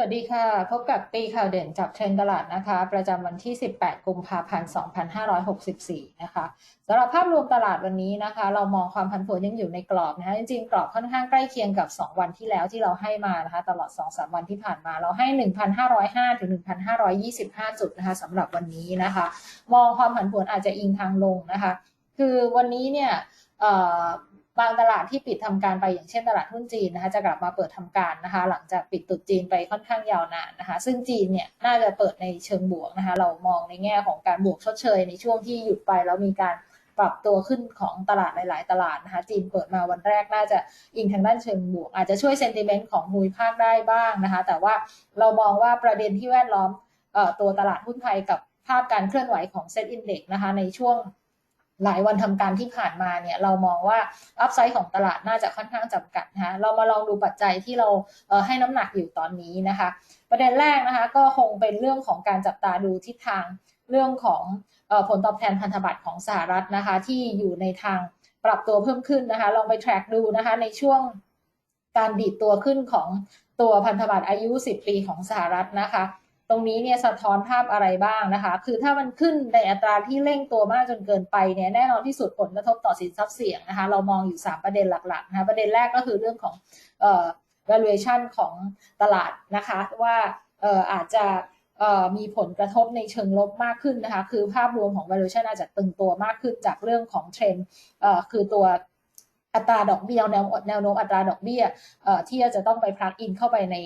วัสดีค่ะ พบกับตีข่าวเด่นจับเทรนด์ตลาดนะคะ ประจำวันที่ 18 กุมภาพันธ์ 2564 นะคะสำหรับภาพรวมตลาดวันนี้นะคะ เรามองความผันผวนยังอยู่ในกรอบนะคะจริงๆ กรอบค่อนข้างใกล้เคียงกับ 2 วันที่แล้วที่เราให้มานะคะ ตลอด 2-3 วันที่ผ่านมาเราให้ 1,505 ถึง 1,525 จุดนะคะสำหรับวันนี้นะคะ มองความผันผวนอาจจะอิงทางลงนะคะ คือวันนี้เนี่ย บางตลาดที่ปิดทำการไปอย่างเช่นตลาดหุ้นจีนนะคะจะกลับมาเปิดทำการนะคะ หลังจากปิดตุดจีนไปค่อนข้างยาวนานนะคะ ซึ่งจีนเนี่ยน่าจะเปิดในเชิงบวกนะคะ เรามองในแง่ของการบวกชดเชย ในช่วงที่หยุดไปแล้วมีการปรับตัวขึ้นของตลาดหลาย ๆ ตลาดนะคะจีนเปิดมาวันแรกน่าจะอิงทางด้านเชิงบวก อาจจะช่วยเซนติเมนต์ของภูมิภาคได้บ้างนะคะ แต่ว่าเรามองว่าประเด็นที่แวดล้อมตัวตลาดหุ้นไทยกับภาพการเคลื่อนไหวของเซ็ตอินเด็กนะคะในช่วง หลายวันทำการที่ผ่านมาเนี่ยเรามองว่าอัพไซด์ของตลาดน่าจะค่อนข้างจำกัดนะคะเรามาลองดูปัจจัยที่เราให้น้ำหนักอยู่ตอนนี้นะคะ ประเด็นแรกนะคะก็คงเป็นเรื่องของการจับตาดูทิศทางเรื่องของผลตอบแทนพันธบัตรของสหรัฐนะคะ ที่อยู่ในทางปรับตัวเพิ่มขึ้นนะคะ ลองไป track ดูนะคะ ในช่วงการดีดตัวขึ้นของตัวพันธบัตรอายุ 10 ปีของสหรัฐนะคะ ตรงนี้เนี่ยสะท้อนภาพอะไรบ้างนะคะ คือถ้ามันขึ้นในอัตราที่เร่งตัวมากจนเกินไปเนี่ยแน่นอนที่สุดผลกระทบต่อสินทรัพย์เสี่ยงนะคะ เรามองอยู่ 3 ประเด็นหลักๆนะคะประเด็นแรกก็คือเรื่องของเอ่อ valuation ของตลาดนะคะ ว่าเอ่ออาจจะเอ่อมีผลกระทบในเชิงลบมากขึ้นนะคะ คือภาพรวมของ valuation อาจจะตึงตัวมากขึ้นจากเรื่องของเทรนด์เอ่อคือตัว อัตราดอกเบี้ยแนวแนวโน้มอัตราดอกเบี้ยที่จะต้องไปพลักอินเข้าไปใน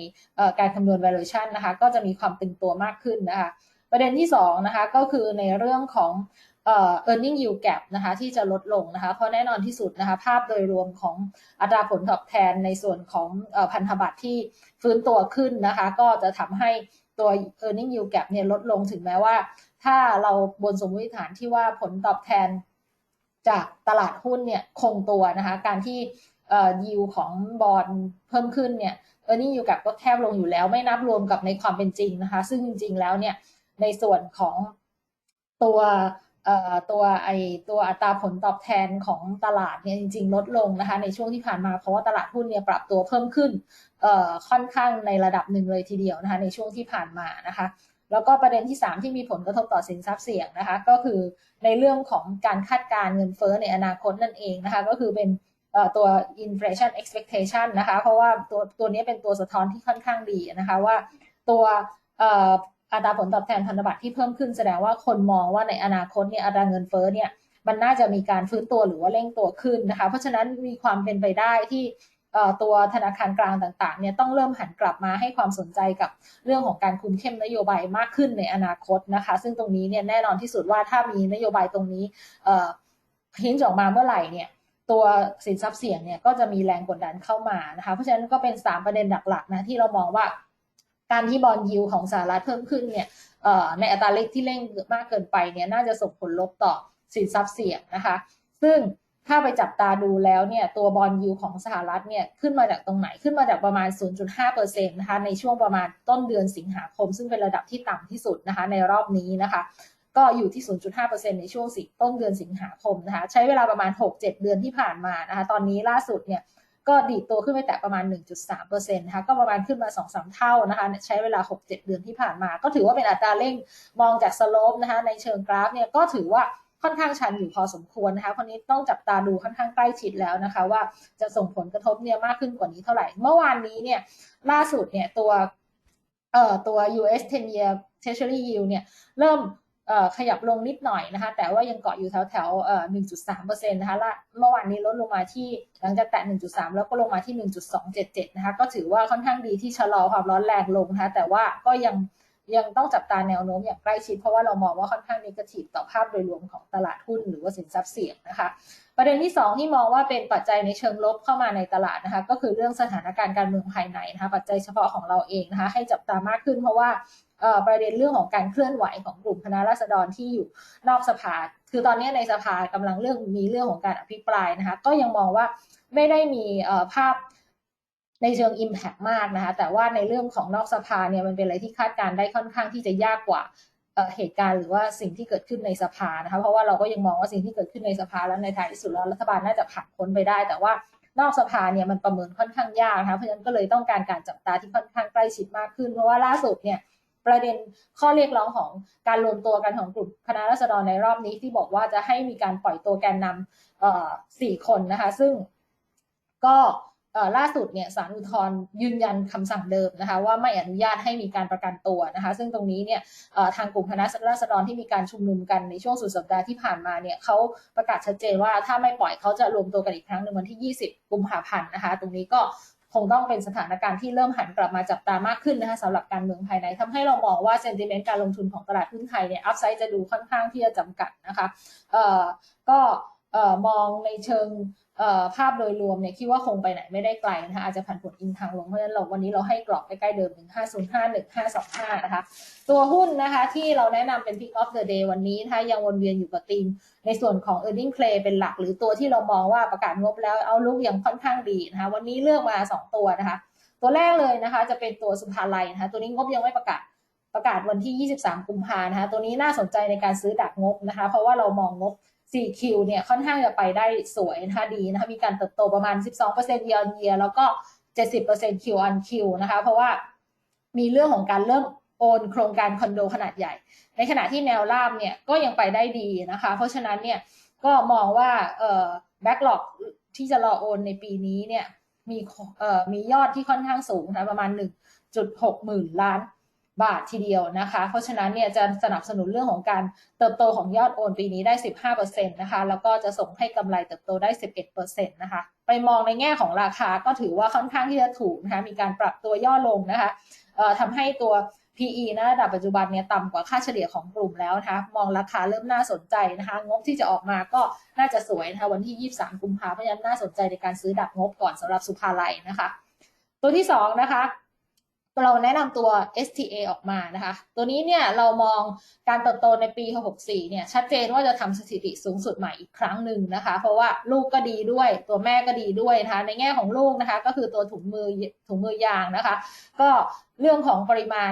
การคำนวณ valuation นะคะก็จะมีความตึงตัวมากขึ้นนะคะประเด็นที่2นะคะก็คือในเรื่องของเอ่อ earning yield gap นะคะที่จะลดลงนะคะเพราะแน่นอนที่สุดนะคะภาพโดยรวมของอัตราผลตอบแทนในส่วนของพันธบัตรที่ฟื้นตัวขึ้นนะคะก็จะทำให้ตัว earning yield gap เนี่ยลดลงถึงแม้ว่า ถ้าเราบนสมมติฐานที่ว่าผลตอบแทน จากตลาดหุ้นเนี่ยคงตัวนะคะ การที่ยิวของบอลเพิ่มขึ้นเนี่ยเออร์เน็งอยู่กับก็แคบลงอยู่แล้วไม่นับรวมกับในความเป็นจริงนะคะ ซึ่งจริง ๆ แล้วเนี่ยในส่วนของตัวตัวไอตัวอัตราผลตอบแทนของตลาดเนี่ยจริง ๆ ลดลงนะคะ ในช่วงที่ผ่านมาเพราะว่าตลาดหุ้นเนี่ยปรับตัวเพิ่มขึ้นค่อนข้างในระดับหนึ่งเลยทีเดียวนะคะ ในช่วงที่ผ่านมานะคะ แล้วก็ประเด็นที่ 3 ที่มีผลกระทบต่อสินทรัพย์เสี่ยงนะคะ ก็คือในเรื่องของการคาดการเงินเฟ้อในอนาคตนั่นเองนะคะ ก็คือเป็นตัว inflation expectation นะคะ เพราะว่าตัวตัวนี้เป็นตัวสะท้อนที่ค่อนข้างดีนะคะว่าตัวอัตราผลตอบแทนพันธบัตรที่เพิ่มขึ้นแสดงว่าคนมองว่าในอนาคตเนี่ยอัตราเงินเฟ้อเนี่ยมันน่าจะมีการฟื้นตัวหรือว่าเร่งตัวขึ้นนะคะ เพราะฉะนั้นมีความเป็นไปได้ที่ ตัวธนาคารกลางต่างๆเนี่ยต้องเริ่มหันกลับมาให้ความสนใจกับเรื่องของการคุมเข้มนโยบายมากขึ้นในอนาคตนะคะ ซึ่งตรงนี้เนี่ยแน่นอนที่สุดว่าถ้ามีนโยบายตรงนี้พิ้นออกมาเมื่อไหร่เนี่ยตัวสินทรัพย์เสี่ยงเนี่ยก็จะมีแรงกดดันเข้ามานะคะเพราะฉะนั้นก็เป็น 3 ประเด็นหลักๆนะที่เรามองว่าการที่บอลยิวของสหรัฐเพิ่มขึ้นเนี่ยในอัตราเล็กที่เร่งมากเกินไปเนี่ยน่าจะส่งผลลบต่อสินทรัพย์เสี่ยงนะคะ ซึ่ง ถ้าไปจับตาดูแล้วเนี่ยตัวบอลยูของสหรัฐเนี่ยขึ้นมาจากตรงไหนขึ้นมาจากประมาณ 0.5%นะคะในช่วงประมาณต้นเดือนสิงหาคม ซึ่งเป็นระดับที่ต่ำที่สุดนะคะในรอบนี้นะคะ ก็อยู่ที่ 0.5%ในช่วงสิต้นเดือนสิงหาคมนะคะใช้เวลาประมาณ 6-7 เดือนที่ผ่านมานะคะตอนนี้ล่าสุดเนี่ยก็ดีดตัวขึ้นไปแตะประมาณ 1.3%นะคะก็ประมาณขึ้นมา 2-3 เท่านะคะใช้เวลา 6-7 เดือนที่ผ่านมา ก็ถือว่าเป็นอัตราเร่งมองจากสโลปนะคะในเชิงกราฟเนี่ยก็ถือว่า ค่อนข้างชันอยู่พอสมควรนะคะคนนี้ต้องจับตาดูค่อนข้างใกล้ชิดแล้วนะคะ ว่าจะส่งผลกระทบเนี่ยมากขึ้นกว่านี้เท่าไหร่ เมื่อวานนี้เนี่ยล่าสุดเนี่ยตัวเอ่อตัว US 10 year Treasury yield เนี่ยเริ่มเอ่อขยับลงนิดหน่อยนะคะ แต่ว่ายังเกาะอยู่แถวแถวเอ่อ1.3%นะคะละเมื่อวานนี้ลดลงมาที่หลังจากแตะ1.3แล้วก็ลงมาที่1.277นะคะ ก็ถือว่าค่อนข้างดีที่ชะลอความร้อนแรงลงนะคะ แต่ว่าก็ยัง ยังต้องจับตาแนวโน้มอย่างใกล้ชิด เพราะว่าเรามองว่าค่อนข้างนิเกทีฟต่อภาพโดยรวมของตลาดหุ้นหรือว่าสินทรัพย์เสี่ยงนะคะ ประเด็นที่ 2 ที่มองว่าเป็นปัจจัยในเชิงลบเข้ามาในตลาดนะคะ ก็คือเรื่องสถานการณ์การเมืองภายในนะคะ ปัจจัยเฉพาะของเราเองนะคะ ให้จับตามากขึ้นเพราะว่าประเด็นเรื่องของการเคลื่อนไหวของกลุ่มคณะราษฎรที่อยู่นอกสภา คือตอนนี้ในสภากำลังเรื่องมีเรื่องของการอภิปรายนะคะ ก็ยังมองว่าไม่ได้มีภาพ ในเชิง Impact มากนะคะ แต่ว่าในเรื่องของนอกสภาเนี่ยมันเป็นอะไรที่คาดการได้ค่อนข้างที่จะยากกว่าเหตุการณ์หรือว่าสิ่งที่เกิดขึ้นในสภานะคะ เพราะว่าเราก็ยังมองว่าสิ่งที่เกิดขึ้นในสภาแล้วในท้ายที่สุดแล้วรัฐบาลน่าจะผ่านพ้นไปได้ แต่ว่านอกสภาเนี่ยมันประเมินค่อนข้างยากนะคะเพราะฉะนั้นก็เลยต้องการการจับตาที่ค่อนข้างใกล้ชิดมากขึ้น เพราะว่าล่าสุดเนี่ยประเด็นข้อเรียกร้องของการรวมตัวกันของกลุ่มคณะรัษฎรในรอบนี้ที่บอกว่าจะให้มีการปล่อยตัวแกนนำสี่คนนะคะ ซึ่งก็ ล่าสุดเนี่ยศาลอุทธรยืนยันคำสั่งเดิมนะคะว่าไม่อนุญาตให้มีการประกันตัวนะคะ ซึ่งตรงนี้เนี่ยทางกลุ่มคณะราษฎรที่มีการชุมนุมกันในช่วงสุดสัปดาห์ที่ผ่านมาเนี่ยเขาประกาศชัดเจนว่าถ้าไม่ปล่อยเขาจะรวมตัวกันอีกครั้งหนึ่งวันที่ 20 กุมภาพันธ์นะคะ ตรงนี้ก็คงต้องเป็นสถานการณ์ที่เริ่มหันกลับมาจับตามากขึ้นนะคะสำหรับการเมืองภายในทำให้เรามองว่าเซนติเมนต์การลงทุนของตลาดหุ้นไทยเนี่ยอัพไซด์จะดูค่อนข้างที่จะจำกัดนะคะเอ่อก็ มองในเชิงภาพโดยรวมเนี่ยคิดว่าคงไปไหนไม่ได้ไกลนะคะอาจจะผันผวนอิงทางลงเพราะฉะนั้นเราวันนี้เราให้กรอบใกล้ๆเดิม1505 1525นย์ห้าหนึ่งห้าสองห้านะคะ ตัวหุ้นนะคะที่เราแนะนำเป็น pick of the day วันนี้นะคะยังวนเวียนอยู่กับธีมในส่วนของ earning play เป็นหลัก หรือตัวที่เรามองว่าประกาศงบแล้วเอาลุกยังค่อนข้างดีนะคะ วันนี้เลือกมา 2 ตัวนะคะ ตัวแรกเลยนะคะจะเป็นตัวสุภาลัยนะคะ ตัวนี้งบยังไม่ประกาศประกาศวันที่ 23 กุมภานะคะ ตัวนี้น่าสนใจในการซื้อดักงบนะคะ เพราะว่าเรามองงบ 4Q เนี่ยค่อนข้างจะไปได้สวยนะคะดีนะคะมีการเติบโตประมาณ 12% year on year แล้วก็ 70% Q on Q นะคะ เพราะว่ามีเรื่องของการเริ่มโอนโครงการคอนโดขนาดใหญ่ ในขณะที่แนวราบเนี่ยก็ยังไปได้ดีนะคะ เพราะฉะนั้นเนี่ยก็มองว่าเอ่อแบ็กหลอกที่จะรอโอนในปีนี้เนี่ยมีเอ่อมียอดที่ค่อนข้างสูงนะประมาณ 1.6 หมื่นล้าน บาททีเดียวนะคะ เพราะฉะนั้นเนี่ยจะสนับสนุนเรื่องของการเติบโตของยอดโอนปีนี้ได้ 15%นะคะ แล้วก็จะส่งให้กำไรเติบโตได้ 11%นะคะ ไปมองในแง่ของราคาก็ถือว่าค่อนข้างที่จะถูกนะคะ มีการปรับตัวย่อลงนะคะทำให้ตัว PE นะระดับปัจจุบันเนี่ยต่ำกว่าค่าเฉลี่ยของกลุ่มแล้วนะคะ มองราคาเริ่มน่าสนใจนะคะ งบที่จะออกมาก็น่าจะสวยนะคะวันที่ 23 กุมภาพันธ์เพราะฉะนั้นน่าสนใจในการซื้อดักงบก่อนสำหรับสุภาลัยนะคะ ตัวที่สองนะคะ เราแนะนำตัว STA ออกมานะคะ ตัวนี้เนี่ยเรามองการเติบโตในปี 64 เนี่ยชัดเจนว่าจะทำสถิติสูงสุดใหม่อีกครั้งหนึ่งนะคะ เพราะว่าลูกก็ดีด้วย ตัวแม่ก็ดีด้วยนะคะ ในแง่ของลูกนะคะ ก็คือตัวถุงมือถุงมือยางนะคะ ก็เรื่องของปริมาณ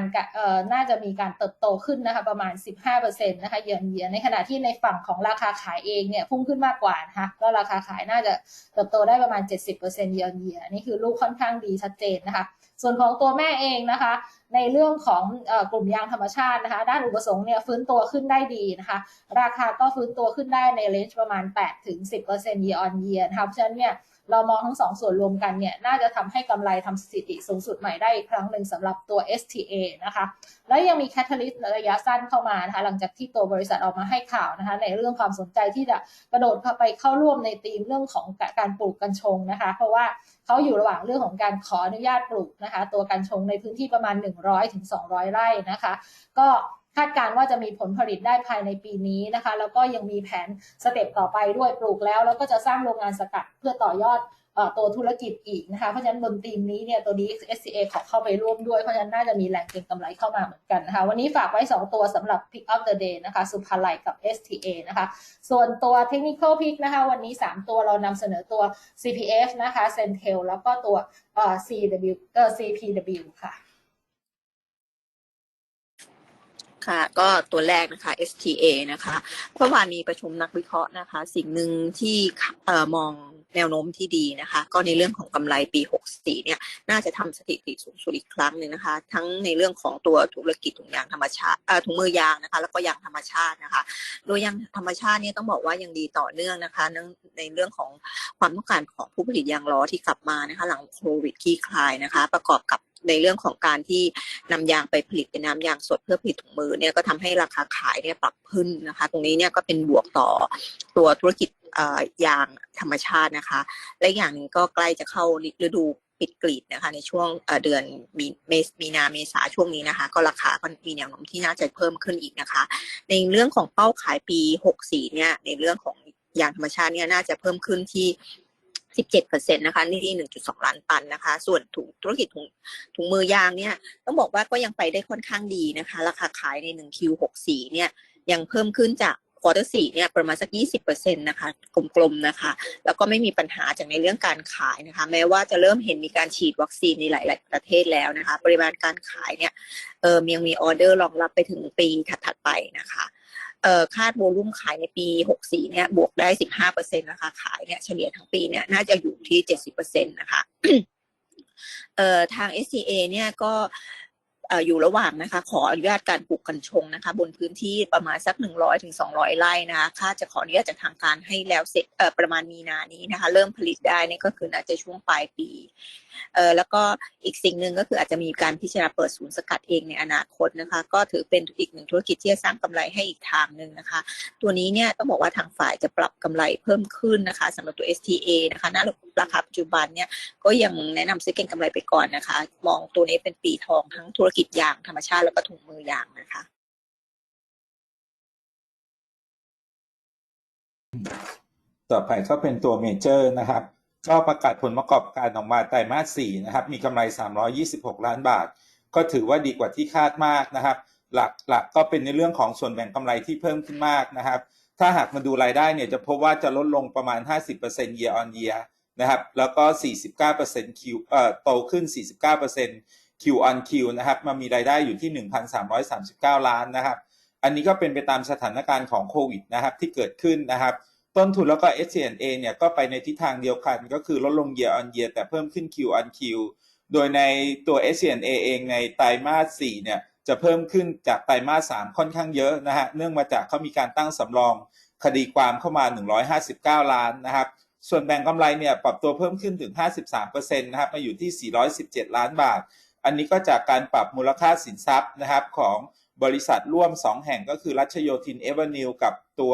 น่าจะมีการเติบโตขึ้นนะคะประมาณ 15%นะคะเยือนเยียในขณะที่ในฝั่งของราคาขายเองเนี่ยพุ่งขึ้นมากกว่านะคะก็ราคาขายน่าจะเติบโตได้ประมาณ 70%เยือนเยียนี่คือลูกค่อนข้างดีชัดเจนนะคะ ส่วนของตัวแม่เองนะคะ ในเรื่องของอกลุ่มยางธรรมชาตินะคะ ด้านอุปสงค์เนี่ยฟื้นตัวขึ้นได้ดีนะคะ ราคาก็ฟื้นตัวขึ้นได้ในเลนจ์ประมาณ8-10% year on year นะคะเพราะฉะนั้นเนี่ย เรามองทั้งสองส่วนรวมกันเนี่ยน่าจะทำให้กำไรทำสถิติสูงสุดใหม่ได้อีกครั้งหนึ่งสำหรับตัว STA นะคะ แล้วยังมีแคท a l y s t ระยะสั้นเข้ามานะคะหลังจากที่ตัวบริษัทออกมาให้ข่าวนะคะในเรื่องความสนใจที่จะกระโดดเข้าไปเข้าร่วมในธีมเรื่องของการปลูกกัญชงนะคะ เพราะว่าเขาอยู่ระหว่างเรื่องของการขออนุญาตปลูกนะคะ ตัวกัญชงในพื้นที่ประมาณ 100-200 ไร่นะคะ ก็ คาดการณ์ว่าจะมีผลผลิตได้ภายในปีนี้นะคะ แล้วก็ยังมีแผนสเต็ปต่อไปด้วยปลูกแล้ว แล้วก็จะสร้างโรงงานสกัดเพื่อต่อยอดตัวธุรกิจอีกนะคะ เพราะฉะนั้นบนทีมนี้เนี่ยตัวนี้ SCA ขอเข้าไปร่วมด้วย เพราะฉะนั้นน่าจะมีแหล่งเก็งกำไรเข้ามาเหมือนกันนะคะ วันนี้ฝากไว้ 2 ตัวสำหรับ Pick of the Day นะคะ สุภาลัยกับ STA นะคะ ส่วนตัว Technical Pick นะคะ วันนี้ 3 ตัวเรานำเสนอตัว CPF นะคะ Centel แล้วก็ตัว CW เอ่อ CPW ค่ะ ค่ะ ก็ตัวแรกนะคะ STA นะคะเมื่อวานมีประชุมนักวิเคราะห์นะคะ สิ่งหนึ่งที่เอ่อมองแนวโน้มที่ดีนะคะ ก็ในเรื่องของกำไรปี 64 เนี่ย น่าจะทำสถิติสูงสุดอีกครั้งหนึ่งนะคะ ทั้งในเรื่องของตัวธุรกิจถุงยางธรรมชาติถุงมือยางนะคะ แล้วก็ยางธรรมชาตินะคะ โดยยางธรรมชาติเนี่ยต้องบอกว่ายังดีต่อเนื่องนะคะ ในเรื่องของความต้องการของผู้ผลิตยางล้อที่กลับมานะคะ หลังโควิดคลี่คลายนะคะ ประกอบกับ ในเรื่องของการที่นำยางไปผลิตเป็นน้ำยางสดเพื่อผลิตถุงมือเนี่ยก็ทำให้ราคาขายเนี่ยปรับขึ้นนะคะ ตรงนี้เนี่ยก็เป็นบวกต่อตัวธุรกิจยางธรรมชาตินะคะ และอย่างหนึ่งก็ใกล้จะเข้าฤดูปิดกรีดนะคะในช่วงเดือนมีเมษมีนาเมษาช่วงนี้นะคะ ก็ราคาก็มีแนวโน้มที่น่าจะเพิ่มขึ้นอีกนะคะ ในเรื่องของเป้าขายปี 64เนี่ยในเรื่องของยางธรรมชาติเนี่ยน่าจะเพิ่มขึ้นที่ 17%นะคะนี่1.2 ล้านตันนะคะ ส่วนถุงธุรกิจถุงถุงมือยางเนี่ยต้องบอกว่าก็ยังไปได้ค่อนข้างดีนะคะ ราคาขายใน 1Q64 เนี่ยยังเพิ่มขึ้นจากควอเตอร์สี่เนี่ยประมาณสัก 20%นะคะกลมๆนะคะ แล้วก็ไม่มีปัญหาจากในเรื่องการขายนะคะ แม้ว่าจะเริ่มเห็นมีการฉีดวัคซีนในหลาย ๆ ประเทศแล้วนะคะ ปริมาณการขายเนี่ยเออยังมีออเดอร์รองรับไปถึงปีถัดๆไปนะคะ เอ่อคาดโวลุ่มขายในปี 64 เนี่ยบวกได้ 15%นะคะขายเนี่ยเฉลี่ยทั้งปีเนี่ยน่าจะอยู่ที่ 70%นะคะเอ่อทาง SCA เนี่ยก็เอ่ออยู่ระหว่างนะคะ ขออนุญาตการปลูกกัญชงนะคะ บนพื้นที่ประมาณสัก 100ถึง200 ไร่นะคะคาดจะขออนุญาตจากทางการให้แล้วเสร็จเอ่อประมาณมีนานี้นะคะ เริ่มผลิตได้เนี่ยก็คือน่าจะช่วงปลายปีเออแล้วก็อีกสิ่งหนึ่งก็คืออาจจะมีการพิจารณาเปิดศูนย์สกัดเองในอนาคตนะคะ ก็ถือเป็นอีกหนึ่งธุรกิจที่จะสร้างกำไรให้อีกทางหนึ่งนะคะ ตัวนี้เนี่ยต้องบอกว่าทางฝ่ายจะปรับกำไรเพิ่มขึ้นนะคะสำหรับตัว STA นะคะณราคาปัจจุบันเนี่ยก็ยังแนะนำซื้อเก็งกำไรไปก่อนนะคะ มองตัวนี้เป็นปีทองทั้งธุรกิจยางธรรมชาติแล้วก็ถุงมือยางนะคะต่อไปก็เป็นตัวเมเจอร์นะครับ ก็ประกาศผลประกอบการออกมาไตรมาส4นะครับ มีกำไร 326 ล้านบาท ก็ถือว่าดีกว่าที่คาดมากนะครับ หลักหลักก็เป็นในเรื่องของส่วนแบ่งกำไรที่เพิ่มขึ้นมากนะครับ ถ้าหากมาดูรายได้เนี่ยจะพบว่าจะลดลงประมาณ 50% year on year นะครับ แล้วก็ 49% Q เอ่อโตขึ้น 49% Q on Q นะครับ มามีรายได้อยู่ที่ 1,339 ล้านนะครับ อันนี้ก็เป็นไปตามสถานการณ์ของโควิดนะครับที่เกิดขึ้นนะครับ ต้นทุนแล้วก็ SCNA เนี่ยก็ไปในทิศทางเดียวกัน ก็คือลดลง year on year แต่เพิ่มขึ้น Q on Q โดยในตัว SCNA เองในไตรมาส4เนี่ยจะเพิ่มขึ้นจากไตรมาส3ค่อนข้างเยอะนะฮะเนื่องมาจากเขามีการตั้งสำรองคดีความเข้ามา 159 ล้านนะครับ ส่วนแบ่งกำไรเนี่ยปรับตัวเพิ่มขึ้นถึง 53%นะครับมาอยู่ที่ 417 ล้านบาท อันนี้ก็จากการปรับมูลค่าสินทรัพย์นะครับของบริษัทร่วม 2 แห่งก็คือรัชโยธินเอเวอร์นิวกับตัว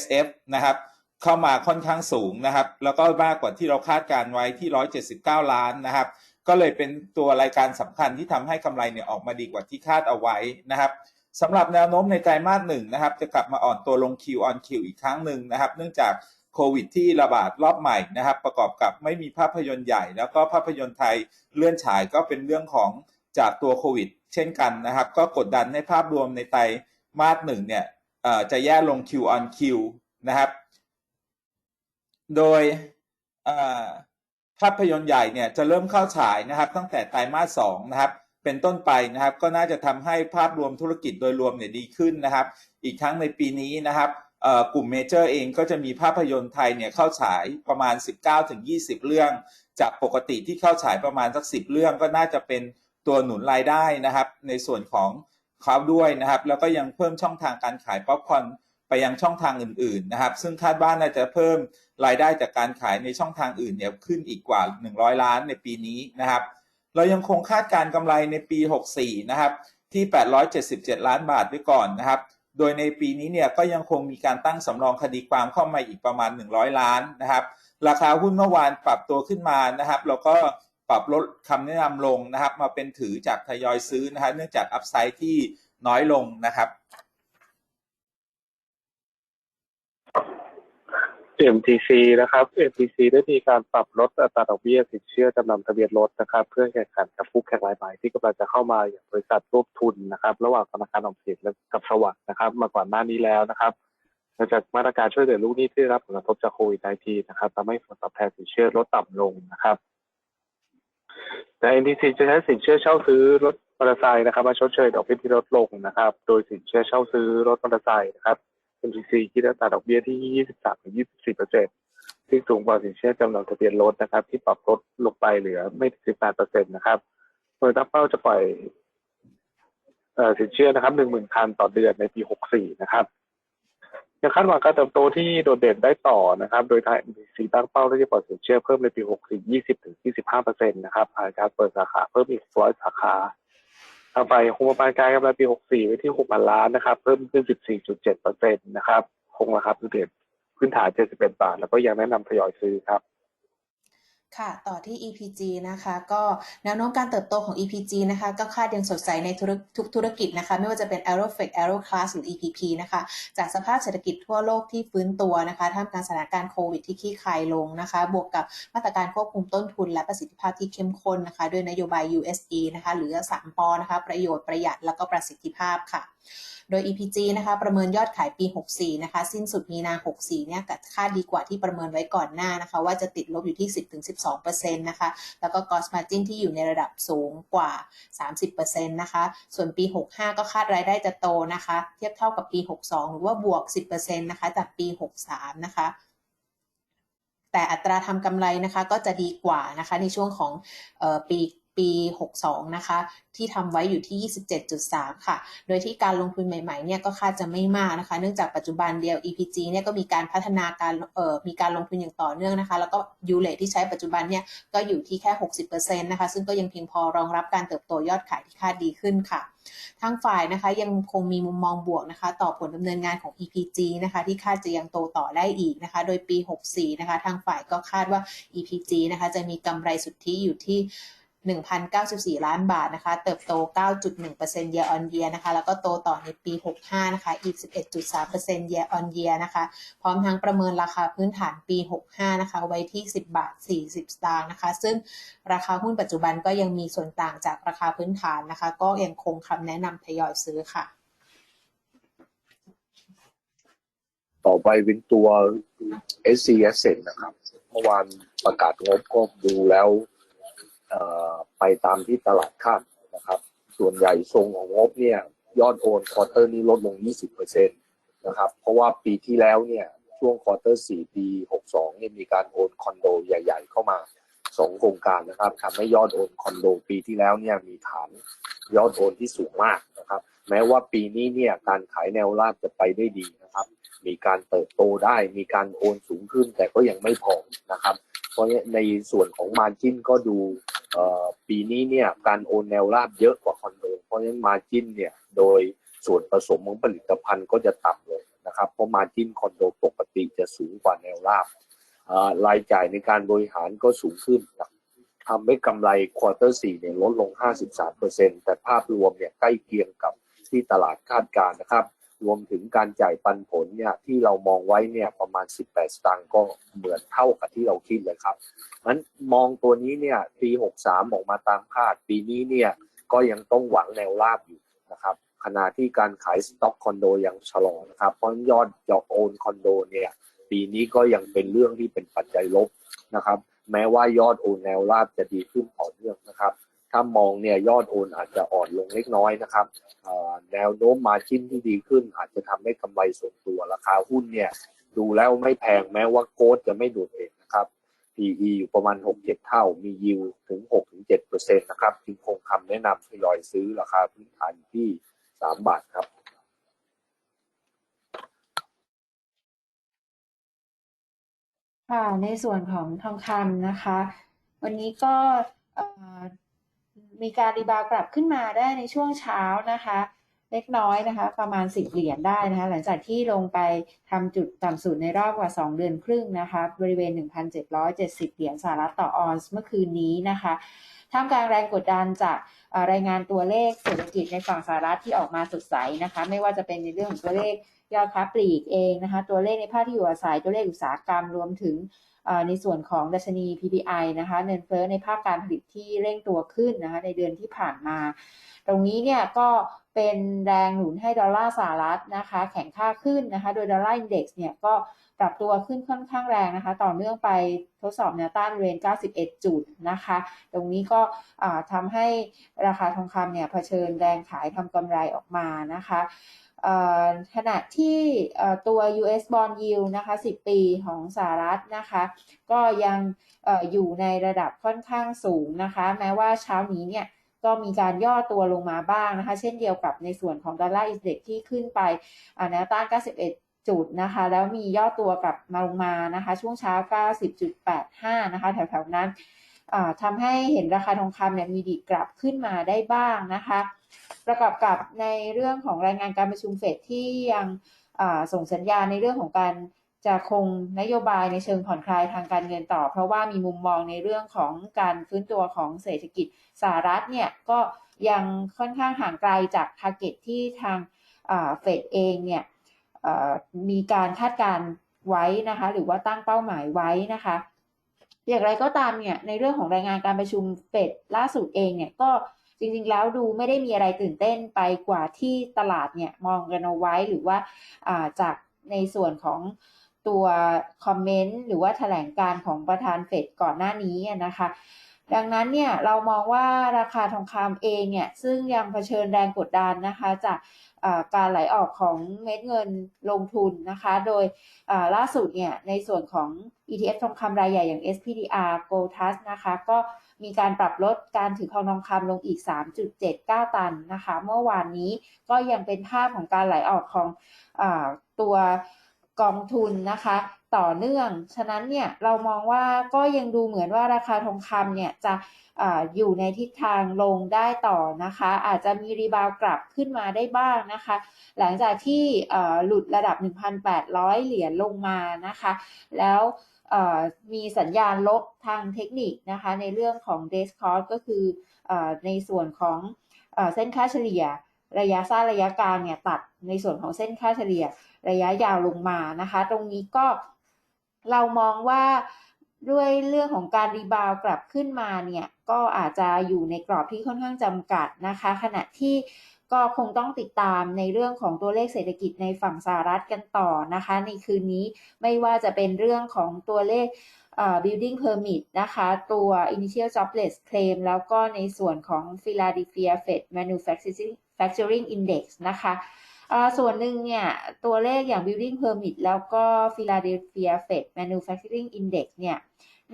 SF นะครับเข้ามาค่อนข้างสูงนะครับ แล้วก็มากกว่าที่เราคาดการไว้ที่ 179 ล้านนะครับ ก็เลยเป็นตัวรายการสำคัญที่ทำให้กำไรเนี่ยออกมาดีกว่าที่คาดเอาไว้นะครับสำหรับแนวโน้มในไตรมาสหนึ่งนะครับ จะกลับมาอ่อนตัวลง Q on Q อีกครั้งหนึ่งนะครับ เนื่องจากโควิดที่ระบาดรอบใหม่นะครับ ประกอบกับไม่มีภาพยนตร์ใหญ่ แล้วก็ภาพยนตร์ไทยเลื่อนฉายก็เป็นเรื่องของจากตัวโควิด เช่นกันนะครับ ก็กดดันให้ภาพรวมในไตรมาสหนึ่งเนี่ย จะแย่ลง Q on Q นะครับ โดยภาพยนตร์ใหญ่เนี่ยจะเริ่มเข้าฉายนะครับ ตั้งแต่ไตรมาสสองนะครับ เป็นต้นไปนะครับ ก็น่าจะทำให้ภาพรวมธุรกิจโดยรวมเนี่ยดีขึ้นนะครับ อีกทั้งในปีนี้นะครับกลุ่มเมเจอร์เองก็จะมีภาพยนตร์ไทยเนี่ยเข้าฉายประมาณ 19-20 เรื่อง จากปกติที่เข้าฉายประมาณสัก 10 เรื่องก็น่าจะเป็นตัวหนุนรายได้นะครับ ในส่วนของ เขาด้วยนะครับ แล้วก็ยังเพิ่มช่องทางการขายป๊อปคอร์นไปยังช่องทางอื่นๆนะครับ ซึ่งคาดว่าน่าจะเพิ่มรายได้จากการขายในช่องทางอื่นเนี่ยขึ้นอีกกว่า 100 ล้านในปีนี้นะครับ เรายังคงคาดการกำไรในปี 64 นะครับที่ 877 ล้านบาทไว้ก่อนนะครับ โดยในปีนี้เนี่ยก็ยังคงมีการตั้งสำรองคดีความเข้ามาอีกประมาณ 100 ล้านนะครับ ราคาหุ้นเมื่อวานปรับตัวขึ้นมานะครับแล้วก็ ปรับลดคำแนะนำลงนะครับ มาเป็นถือจากทยอยซื้อนะครับเนื่องจากอัพไซด์ที่น้อยลงนะครับ MTC นะครับ MTC ได้มีการปรับลดอัตราดอกเบี้ยสินเชื่อจำนำทะเบียนรถนะครับ เพื่อแข่งขันกับผู้แข่งรายใหม่ที่กำลังจะเข้ามาอย่างบริษัทร่วมทุนนะครับ ระหว่างธนาคารออมสินและกับสวัสด์นะครับ มาก่อนหน้านี้แล้วนะครับหลังจากมาตรการช่วยเหลือลูกหนี้ที่ได้รับผลกระทบจากโควิด -19 นะครับทำให้ผลตอบแทนสินเชื่อลดต่ำลงนะครับ แต่ NTC จะใช้สินเชื่อเช่าซื้อรถมอเตอร์ไซค์นะครับมาชดเชยดอกเบี้ยที่ลดลงนะครับ โดยสินเชื่อเช่าซื้อรถมอเตอร์ไซค์นะครับ MTC คิดอัตราดอกเบี้ยที่ 23-24เปอร์เซ็นต์ซึ่งสูงกว่าสินเชื่อจำนำทะเบียนรถนะครับ ที่ปรับลดลงไปเหลือไม่ถึง18เปอร์เซ็นต์นะครับโดยตั้งเป้าจะปล่อยสินเชื่อนะครับ 10,000คันต่อเดือนในปี 64 นะครับ ยังคาดหวังการเติบโตที่โดดเด่นได้ต่อนะครับ โดยทาง MTC ตั้งเป้าที่จะปล่อยสินเชื่อเพิ่มในปี64 20-25เปอร์เซ็นต์นะครับผ่านการเปิดสาขาเพิ่มอีก 100 สาขาต่อไปคงประมาณการกำไรปี 64 ไว้ที่6,000ล้านนะครับ เพิ่มขึ้น 14.7เปอร์เซ็นต์นะครับ คงราคาพื้นฐานพื้นฐาน 71 บาท แล้วก็ยังแนะนำทยอยซื้อครับ ค่ะ ต่อที่ EPG นะคะ ก็แนวโน้มการเติบโตของ EPG นะคะ ก็คาดยังสดใสในทุกธุรกิจนะคะ ไม่ว่าจะเป็น Aeroflex Aeroclass หรือ EPP นะคะ จากสภาพเศรษฐกิจทั่วโลกที่ฟื้นตัวนะคะ ท่ามกลางสถานการณ์โควิดที่คลี่คลายลงนะคะ บวกกับมาตรการควบคุมต้นทุน และประสิทธิภาพที่เข้มข้นนะคะ ด้วยนโยบาย USE นะคะ หรือ 3ปอนะคะ ประโยชน์ประหยัดแล้วก็ประสิทธิภาพค่ะ โดย EPG นะคะประเมินยอดขายปี 64 นะคะ สิ้นสุดมีนา 64 เนี่ยคาดดีกว่าที่ประเมินไว้ก่อนหน้านะคะ ว่าจะติดลบอยู่ที่ 10-12%นะคะ แล้วก็ gross margin ที่อยู่ในระดับสูงกว่า 30%นะคะ ส่วนปี 65 ก็คาดรายได้จะโตนะคะ เทียบเท่ากับปี 62 หรือว่าบวก 10%นะคะ จากปี 63 นะคะแต่อัตราทำกำไรนะคะก็จะดีกว่านะคะในช่วงของออปี ปี 62 นะคะ ที่ทำไว้อยู่ที่ 27.3 ค่ะ โดยที่การลงทุนใหม่ๆ เนี่ยก็คาดจะไม่มากนะคะ เนื่องจากปัจจุบันเดียว EPG เนี่ยก็มีการพัฒนาการเอ่อมีการลงทุนอย่างต่อเนื่องนะคะ แล้วก็ยูเลที่ใช้ปัจจุบันเนี่ยก็อยู่ที่แค่ 60%นะคะ ซึ่งก็ยังเพียงพอรองรับการเติบโตยอดขายที่คาดดีขึ้นค่ะทางฝ่ายนะคะยังคงมีมุมมองบวกนะคะ ต่อผลดำเนินงานของ EPG นะคะ ที่คาดจะยังโตต่อได้อีกนะคะ โดยปี 64 นะคะ ทางฝ่ายก็คาดว่า EPG นะคะ จะมีกำไรสุทธิอยู่ที่ 1,094 ล้านบาทนะคะ เติบโต 9.1% year on year นะคะ แล้วก็โตต่อในปี 65 นะคะ อีก 11.3% year on year นะคะ พร้อมทั้งประเมินราคาพื้นฐานปี 65 นะคะ ไว้ที่ 10 บาท 40 สตางค์นะคะ ซึ่งราคาหุ้นปัจจุบันก็ยังมีส่วนต่างจากราคาพื้นฐานนะคะ ก็ยังคงคำแนะนำทยอยซื้อค่ะ ต่อไปเป็นตัว SC Asset นะครับ เมื่อวานประกาศงบก็ดูแล้ว ไปตามที่ตลาดคาดนะครับ ส่วนใหญ่ทรงของงบเนี่ยยอดโอนควอเตอร์นี้ลดลง 20%นะครับ เพราะว่าปีที่แล้วเนี่ยช่วงควอเตอร์4ปี 62เนี่ยมีการโอนคอนโดใหญ่ ๆ เข้ามา2โครงการนะครับทำให้ยอดโอนคอนโดปีที่แล้วเนี่ยมีฐานยอดโอนที่สูงมากนะครับ แม้ว่าปีนี้เนี่ยการขายแนวราบจะไปได้ดีนะครับ มีการเติบโตได้มีการโอนสูงขึ้นแต่ก็ยังไม่พอนะครับ เพราะในส่วนของมาจินก็ดูปีนี้เนี่ยการโอนแนวราบเยอะกว่าคอนโด เพราะฉะนั้นมาจินเนี่ยโดยส่วนผสมของผลิตภัณฑ์ก็จะต่ำเลยนะครับ เพราะมาจินคอนโดปกติจะสูงกว่าแนวราบรายจ่ายในการบริหารก็สูงขึ้นทำให้กำไรควอเตอร์4เนี่ยลดลง 53%แต่ภาพรวมเนี่ยใกล้เคียงกับที่ตลาดคาดการนะครับ รวมถึงการจ่ายปันผลเนี่ยที่เรามองไว้เนี่ยประมาณ 18 สตางค์ก็เหมือนเท่ากับที่เราคิดเลยครับนั้นมองตัวนี้เนี่ยปี 63 ออกมาตามคาด ปีนี้เนี่ยก็ยังต้องหวังแนวราบอยู่นะครับขณะที่การขายสต็อกคอนโดยังชะลอนะครับเพราะยอดยอดโอนคอนโดเนี่ยปีนี้ก็ยังเป็นเรื่องที่เป็นปัจจัยลบนะครับแม้ว่ายอดโอนแนวราบจะดีขึ้นต่อเนื่องนะครับ ถ้ามองเนี่ยยอดโอนอาจจะอ่อนลงเล็กน้อยนะครับแนวโน้มมาจิ้นที่ดีขึ้น อาจจะทำให้กำไรส่วนตัวราคาหุ้นเนี่ยดูแล้วไม่แพงแม้ว่าโค้ดจะไม่โดดเด่นนะครับ PE อยู่ประมาณ 6-7 เท่า มียิวถึง 6-7%นะครับจึงคงคำแนะนำทยอยซื้อราคาพื้นฐานที่ 3 บาทครับค่ะในส่วนของทองคำนะคะ วันนี้ก็ มีการรีบาวกลับขึ้นมาได้ในช่วงเช้านะคะ เล็กน้อยนะคะ ประมาณ 10 เหรียญได้นะคะ หลังจากที่ลงไปทำจุดต่ำสุดในรอบกว่า 2 เดือนครึ่งนะคะ บริเวณ 1,770 เหรียญสหรัฐต่อออนซ์เมื่อคืนนี้นะคะท่ามกลางแรงกดดันจากรายงานตัวเลขเศรษฐกิจในฝั่งสหรัฐที่ออกมาสดใสนะคะ ไม่ว่าจะเป็นในเรื่องของตัวเลขยอดค้าปลีกเองนะคะ ตัวเลขในภาคที่อยู่อาศัยตัวเลขอุตสาหกรรมรวมถึง ในส่วนของดัชนี PPI นะคะเงินเฟ้อในภาคการผลิตที่เร่งตัวขึ้นนะคะในเดือนที่ผ่านมา ตรงนี้เนี่ยก็เป็นแรงหนุนให้ดอลลาร์สหรัฐนะคะ แข็งค่าขึ้นนะคะ โดยดอลลาร์อินเด็กซ์เนี่ยก็ปรับตัวขึ้นค่อนข้างแรงนะคะ ต่อเนื่องไปทดสอบแนวต้านบริเวณ91 จุดนะคะ ตรงนี้ก็ทำให้ราคาทองคำเนี่ยเผชิญแรงขายทำกำไรออกมานะคะ ขณะที่ตัว US bond yield นะคะ 10 ปีของสหรัฐนะคะ ก็ยังออยู่ในระดับค่อนข้างสูงนะคะ แม้ว่าเช้านี้เนี่ยก็มีการย่อตัวลงมาบ้างนะคะ เช่นเดียวกับในส่วนของดอลลาร์อินเด็กที่ขึ้นไปอ่าแนวต้าน 91 จุดนะคะ แล้วมีย่อตัวกลับมาลงมานะคะ ช่วงเช้า 90.85 นะคะ แถวๆนั้นทำให้เห็นราคาทองคำเนี่ยมีดีกลับขึ้นมาได้บ้างนะคะ ประกอบกับในเรื่องของรายงานการประชุมเฟดที่ยังส่งสัญญาณในเรื่องของการจะคงนโยบายในเชิงผ่อนคลายทางการเงินต่อ เพราะว่ามีมุมมองในเรื่องของการฟื้นตัวของเศรษฐกิจสหรัฐเนี่ยก็ยังค่อนข้างห่างไกลจากทาร์เก็ตที่ทางเฟดเองเนี่ยมีการคาดการไว้นะคะหรือว่าตั้งเป้าหมายไว้นะคะอย่างไรก็ตามเนี่ยในเรื่องของรายงานการประชุมเฟดล่าสุดเองเนี่ยก็ จริงๆแล้วดูไม่ได้มีอะไรตื่นเต้นไปกว่าที่ตลาดเนี่ยมองกันเอาไว้หรือว่าจากในส่วนของตัวคอมเมนต์หรือว่าแถลงการของประธานเฟดก่อนหน้านี้นะคะ ดังนั้นเนี่ยเรามองว่าราคาทองคำเองเนี่ยซึ่งยังเผชิญแรงกดดันนะคะจาก การไหลออกของเม็ดเงินลงทุนนะคะ โดยล่าสุดเนี่ยในส่วนของ ETF ทองคำรายใหญ่อย่าง SPDR Gold Trust นะคะก็มีการปรับลดการถือครองทองคำลงอีก 3.79 ตันนะคะ เมื่อวานนี้ก็ยังเป็นภาพของการไหลออกของอตัว กองทุนนะคะ ต่อเนื่อง ฉะนั้นเนี่ยเรามองว่าก็ยังดูเหมือนว่าราคาทองคำเนี่ยจะออยู่ในทิศทางลงได้ต่อนะคะ อาจจะมีรีบาวกลับขึ้นมาได้บ้างนะคะ หลังจากที่หลุดระดับ 1,800 เหรียญลงมานะคะ แล้วมีสัญญาณลบทางเทคนิคนะคะ ในเรื่องของ d e s c o s ก็คืออในส่วนของอเส้นค่าเฉลี่ย ระยะสั้นระยะกลางเนี่ยตัดในส่วนของเส้นค่าเฉลี่ย ระยะยาวลงมานะคะ ตรงนี้ก็เรามองว่าด้วยเรื่องของการรีบาวกลับขึ้นมาเนี่ยก็อาจจะอยู่ในกรอบที่ค่อนข้างจำกัดนะคะ ขณะที่ก็คงต้องติดตามในเรื่องของตัวเลขเศรษฐกิจในฝั่งสหรัฐกันต่อนะคะ ในคืนนี้ไม่ว่าจะเป็นเรื่องของตัวเลข building permit นะคะ ตัว initial jobless claim แล้วก็ในส่วนของ Philadelphia Fed Manufacturing Index นะคะ ส่วนหนึ่งเนี่ย ตัวเลขอย่าง building permit แล้วก็ Philadelphia Fed Manufacturing Index เนี่ย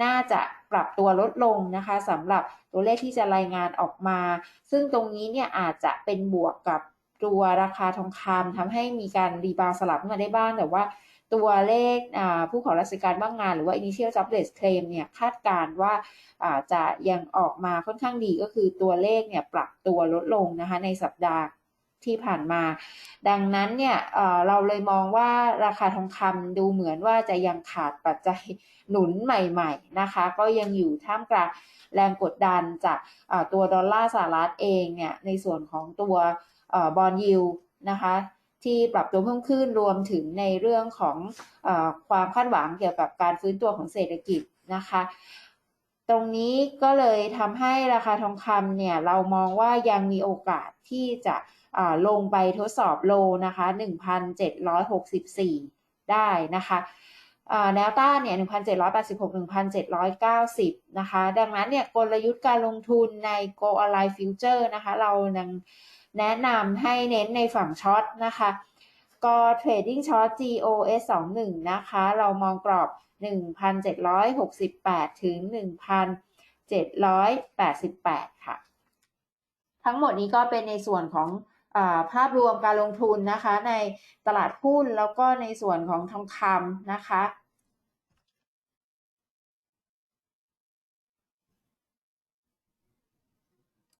น่าจะปรับตัวลดลงนะคะสำหรับตัวเลขที่จะรายงานออกมา ซึ่งตรงนี้เนี่ยอาจจะเป็นบวกกับตัวราคาทองคำทำให้มีการรีบาวสลับมาได้บ้าง แต่ว่าตัวเลขผู้ขอราชการบ้างงานหรือว่า initial jobless claim เนี่ยคาดการว่าจะยังออกมาค่อนข้างดีก็คือตัวเลขเนี่ยปรับตัวลดลงนะคะในสัปดาห์ ที่ผ่านมา ดังนั้นเนี่ยเเราเลยมองว่าราคาทองคำดูเหมือนว่าจะยังขาดปัจจัยหนุนใหม่ๆนะคะ ก็ยังอยู่ท่ามกลางแรงกดดันจากตัวดอลลาร์สหรัฐเองเนี่ยในส่วนของตัวบอลยิวนะคะที่ปรับตัวเพิ่มขึ้นรวมถึงในเรื่องของอความคาดหวังเกี่ยวกับการฟื้นตัวของเศรษฐกิจนะคะ ตรงนี้ก็เลยทำให้ราคาทองคำเนี่ยเรามองว่ายังมีโอกาสที่จะลงไปทดสอบโลนะคะ 1,764 ได้นะคะแนวต้านเนี่ย 1,786 1,790 นะคะ ดังนั้นเนี่ยกลยุทธ์การลงทุนใน Go Align Future นะคะ เรายังแนะนำให้เน้นในฝั่งช็อตนะคะ ก็ Trading Short GOS 21นะคะ เรามองกรอบ 1,768 ถึง 1,788 ค่ะ ทั้งหมดนี้ก็เป็นในส่วนของภาพรวมการลงทุนนะคะในตลาดหุ้นแล้วก็ในส่วนของทองคำนะคะ